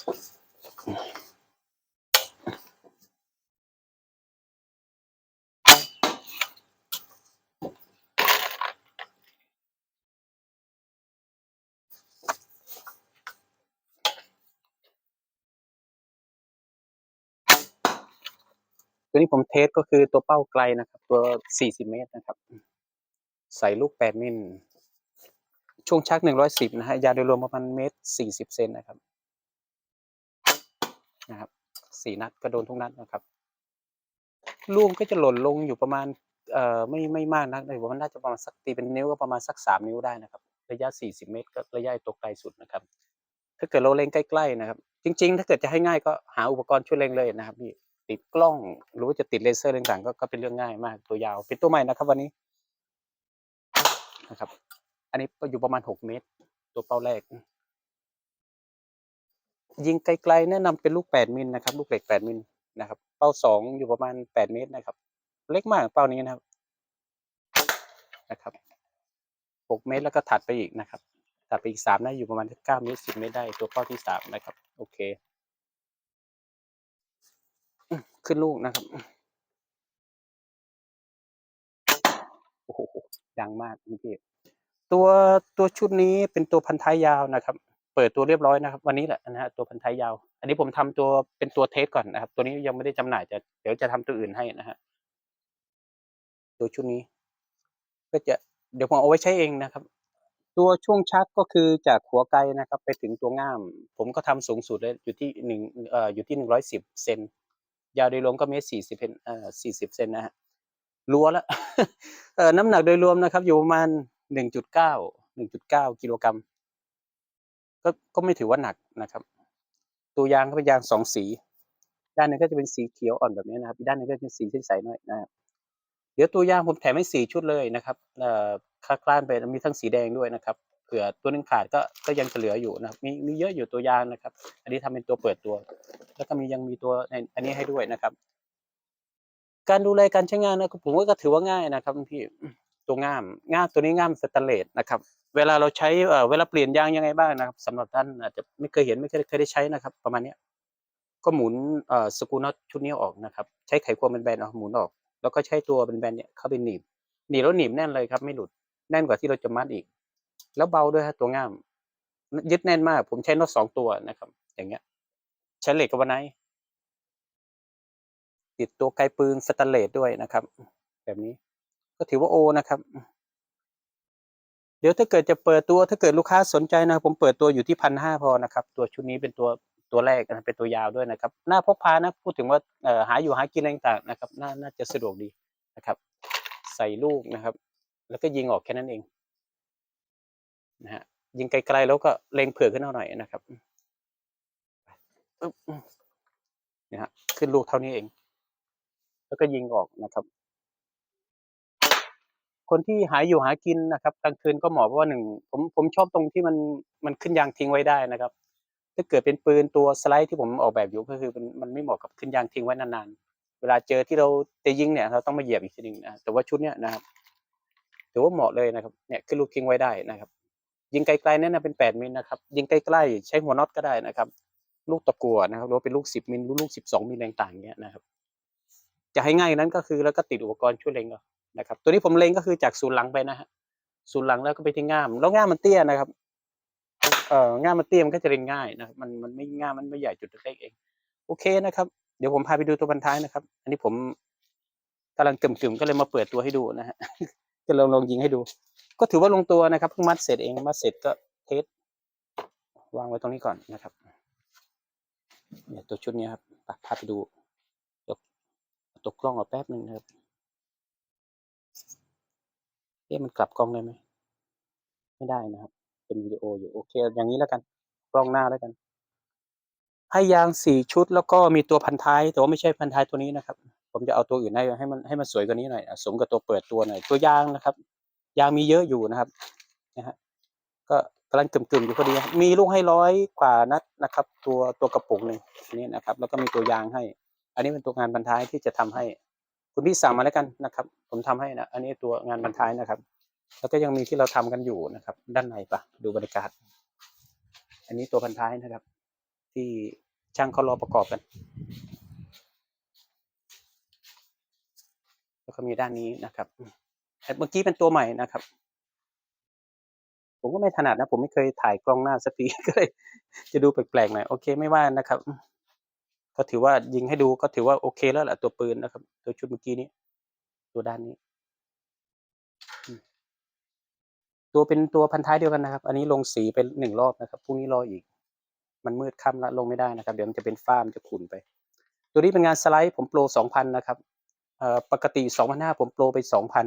ตัวนี้ผมเทสก็คือตัวเป้าไกลนะครับ ตัว 40 เมตรนะครับ ใส่ลูก 8 มิล ช่วงชัก 110 นะฮะ ยาวโดยรวมประมาณเมตร 40 เซนนะครับ นะครับสี่นัดก็โดนทุกนัดนะครับ ลูกก็จะหล่นลงอยู่ประมาณเอ่อไม่ไม่มากนักเลยว่ามันน่าจะประมาณสักตีเป็นนิ้วก็ประมาณสัก3นิ้วได้นะครับ ระยะ40เมตรก็ระยะตัวไกลสุดนะครับ ถ้าเกิดเราเล็งใกล้ๆนะครับ จริง ๆ ถ้าเกิดจะให้ง่ายก็หาอุปกรณ์ช่วยเล็งเลยนะครับพี่ติดกล้องหรือว่าจะติดเลเซอร์ต่างๆก็ก็เป็นเรื่องง่ายมากตัวยาว เป็นตัวใหม่นะครับ วันนี้นะครับ อันนี้ก็อยู่ประมาณ6เมตร ตัวเป้าแรก ยิงไกลๆแนะนำเป็นลูก 8 มิลนะครับ ลูกเหล็ก 8 มิลนะครับ เป้า 2 อยู่ประมาณ 8 เมตรนะครับ เล็กมากเป้านี้นะครับนะครับ 6 เมตรแล้วก็ถัดไปอีกนะครับ ถัดไปอีก3น่าอยู่ประมาณ 9 เมตร 10 เมตรได้ตัวเป้าที่ 3 นะครับ โอเค ขึ้นลูกนะครับโอ้โหดังมากพี่ตัวตัวชุดนี้เป็นตัวพันท้ายยาวนะครับ เปิดตัวเรียบร้อยนะครับ วันนี้แหละนะฮะตัวพันท้ายยาว อันนี้ผมทำตัวเป็นตัวเทสก่อนนะครับ ตัวนี้ยังไม่ได้จำหน่ายจะเดี๋ยวจะทำตัวอื่นให้นะฮะตัวชุดนี้ ก็จะเดี๋ยวผมเอาไว้ใช้เองนะครับ ตัวช่วงชักก็คือจากหัวไกลนะครับ ไปถึงตัวง่าม ผมก็ทำสูงสุดเลยอยู่ที่หนึ่งเอ่ออยู่ที่หนึ่งร้อยสิบเซนยาวโดยรวมก็เมตรสี่สิบเซนเอ่อสี่สิบเซนนะฮะรัวแล้วเอ่อน้ำหนักโดยรวมนะครับ อยู่ประมาณหนึ่งจุดเก้าหนึ่งจุดเก้ากิโลกรัม ก็ก็ไม่ถือว่าหนักนะครับ ตัวยางก็เป็นยางสองสี ด้านหนึงก็จะเป็นสีเขียวอ่อนแบบนี้นะครับอีกด้านหนึงก็จะเป็นสีใสๆหน่อยนะครับเดี๋ยวตัวยางผมแถมให้สี่ชุดเลยนะครับเอ่อคลาดๆไปมีทั้งสีแดงด้วยนะครับเผื่อตัวนึงขาดก็ก็ยังเหลืออยู่นะครับมีมีเยอะอยู่ตัวยางนะครับ อันนี้ทำเป็นตัวเปิดตัว แล้วก็มียังมีตัวในอันนี้ให้ด้วยนะครับ การดูแลการใช้งานนะผมว่าก็ถือว่าง่ายนะครับพี่ ตัวง่ามง่ามตัวนี้ง่ามสแตนเลสนะครับเวลาเราใช้เวลาเปลี่ยนยางยังไงบ้างนะครับสำหรับท่านอาจจะไม่เคยเห็นไม่เคยเคยได้ใช้นะครับ ประมาณนี้ก็หมุนสกรูน็อตชุดนี้ออกนะครับ ใช้ไขควงเป็นแบนๆเอาหมุนออก แล้วก็ใช้ตัวเป็นแบนๆเนี่ยเข้าไปหนีบหนีบแล้วหนีบแน่นเลยครับ ไม่หลุดแน่นกว่าที่เราจะมัดอีก แล้วเบาด้วยฮะตัวง่าม ยึดแน่นมาก ผมใช้น็อตสองตัวนะครับ อย่างเงี้ย ใช้เหล็กกับวันไนติดตัวไกลปืนสแตนเลสด้วยนะครับ แบบนี้ ก็ถือว่าโอนะครับ เดี๋ยวถ้าเกิดจะเปิดตัวถ้าเกิดลูกค้าสนใจนะครับผมเปิดตัวอยู่ที่พันห้าพอนะครับ ตัวชุดนี้เป็นตัวตัวแรกนะเป็นตัวยาวด้วยนะครับ หน้าพกพานะพูดถึงว่าหาอยู่หากินอะไรต่างๆนะครับน่าน่าจะสะดวกดีนะครับ ใส่ลูกนะครับ แล้วก็ยิงออกแค่นั้นเองนะฮะยิงไกลๆแล้วก็เล็งเผื่อขึ้นเอาหน่อยนะครับนี่ฮะขึ้นลูกเท่านี้เอง แล้วก็ยิงออกนะครับ คนที่หาอยู่หากินนะครับกลางคืนก็เหมาะเพราะว่าหนึ่งผมผมชอบตรงที่มันมันขึ้นยางทิ้งไว้ได้นะครับ ถ้าเกิดเป็นปืนตัวสไลด์ที่ผมออกแบบอยู่ก็คือมันมันไม่เหมาะกับขึ้นยางทิ้งไว้นานๆ เวลาเจอที่เราจะยิงเนี่ยเราต้องมาเหยียบอีกทีหนึ่งนะแต่ว่าชุดเนี้ยนะครับถือว่าเหมาะเลยนะครับเนี่ยขึ้นลูกทิ้งไว้ได้นะครับยิงไกลๆนี่นะเป็นแปดมิลนะครับยิงใกล้ๆใช้หัวน็อตก็ได้นะครับ ลูกตะกัวนะครับหรือว่าเป็นลูกสิบมิลลูกสิบสองมิลต่างๆเนี้ยนะครับ จะให้ง่ายนั้นก็คือแล้วก็ติดอุปกรณ์ช่วยเล็งเอา นะครับ ตัวนี้ผมเล็งก็คือจากศูนย์หลังไปนะฮะศูนย์หลังแล้วก็ไปที่ง่าม แล้วง่ามมันเตี้ยนะครับเอ่อง่ามมันเตี้ยมันก็จะเล็งง่ายนะครับมันมันไม่ง่ามมันไม่ใหญ่จุดเล็กเอง โอเคนะครับ เดี๋ยวผมพาไปดูตัวพันท้ายนะครับ อันนี้ผมกำลังกึ่มๆก็เลยมาเปิดตัวให้ดูนะฮะก็ลองลองยิงให้ดู ก็ถือว่าลงตัวนะครับเพิ่งมัดเสร็จเองมัดเสร็จก็เทสวางไว้ตรงนี้ก่อนนะครับเนี่ยตัวชุดนี้ครับพาไปดูเดี๋ยวตัวกล้องเอาแป๊บหนึ่งนะครับ เอ๊ะมันกลับกล้องได้ไหมไม่ได้นะครับ เป็นวิดีโออยู่โอเค อย่างนี้แล้วกันกล้องหน้าแล้วกัน ให้ยางสี่ชุดแล้วก็มีตัวพันท้าย แต่ว่าไม่ใช่พันท้ายตัวนี้นะครับ ผมจะเอาตัวอื่นให้ให้มันให้มันสวยกว่านี้หน่อยสมกับตัวเปิดตัวหน่อยตัวยางนะครับ ยางมีเยอะอยู่นะครับนะฮะก็กำลังกึ่มๆอยู่พอดี มีลูกให้ร้อยกว่านัดนะครับ ตัวตัวกระปุกหนึ่งอันนี้นะครับ แล้วก็มีตัวยางให้ อันนี้เป็นตัวงานบรรท้ายที่จะทำให้ คุณพี่สั่งมาแล้วกันนะครับ ผมทำให้นะ อันนี้ตัวงานบรรทายนะครับ แล้วก็ยังมีที่เราทำกันอยู่นะครับ ด้านในปะดูบรรยากาศ อันนี้ตัวพันท้ายนะครับ ที่ช่างเขารอประกอบกัน แล้วก็มีด้านนี้นะครับแต่เมื่อกี้เป็นตัวใหม่นะครับ ผมก็ไม่ถนัดนะ ผมไม่เคยถ่ายกล้องหน้าสักทีก็เลยจะดูแปลกๆหน่อยโอเคไม่ว่านะครับ ก็ถือว่ายิงให้ดูก็ถือว่าโอเคแล้วแหละตัวปืนนะครับ ตัวชุดเมื่อกี้นี้ ตัวด้านนี้ ตัวเป็นตัวพันท้ายเดียวกันนะครับ อันนี้ลงสีเป็นหนึ่งรอบนะครับพรุ่งนี้รออีก มันมืดค่ำละลงไม่ได้นะครับ เดี๋ยวมันจะเป็นฝ้ามันจะขุ่นไป ตัวนี้เป็นงานสไลด์ผมโปรสองพันนะครับปกติสองพันห้าผมโปรไปสองพัน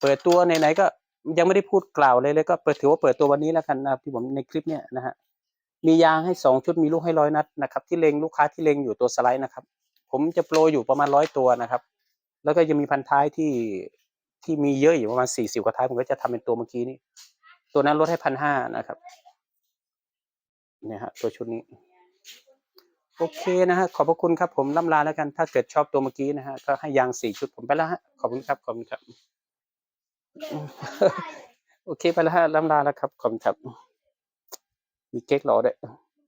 เปิดตัวไหนๆก็ยังไม่ได้พูดกล่าวเลยเลยก็เปิดถือว่าเปิดตัววันนี้แล้วกันนะครับที่ผมในคลิปเนี้ยนะฮะ มียางให้สองชุดมีลูกให้ร้อยนัดนะครับที่เลงลูกค้าที่เลงอยู่ตัวสไลด์นะครับ ผมจะโปรอยู่ประมาณร้อยตัวนะครับ แล้วก็ยังมีพันท้ายที่ที่มีเยอะอยู่ประมาณสี่สิบกว่าท้ายผมก็จะทำเป็นตัวเมื่อกี้นี้ ตัวนั้นลดให้พันห้านะครับเนี่ยฮะตัวชุดนี้โอเคนะฮะขอบพระคุณครับผมล่ำลาแล้วกัน ถ้าเกิดชอบตัวเมื่อกี้นะฮะก็ให้ยางสี่ชุดผมไปแล้วฮะขอบคุณครับขอบคุณครับ โอเคไปแล้วฮะล่ำลาแล้วครับขอบคุณครับ มีเค้กรอด้วย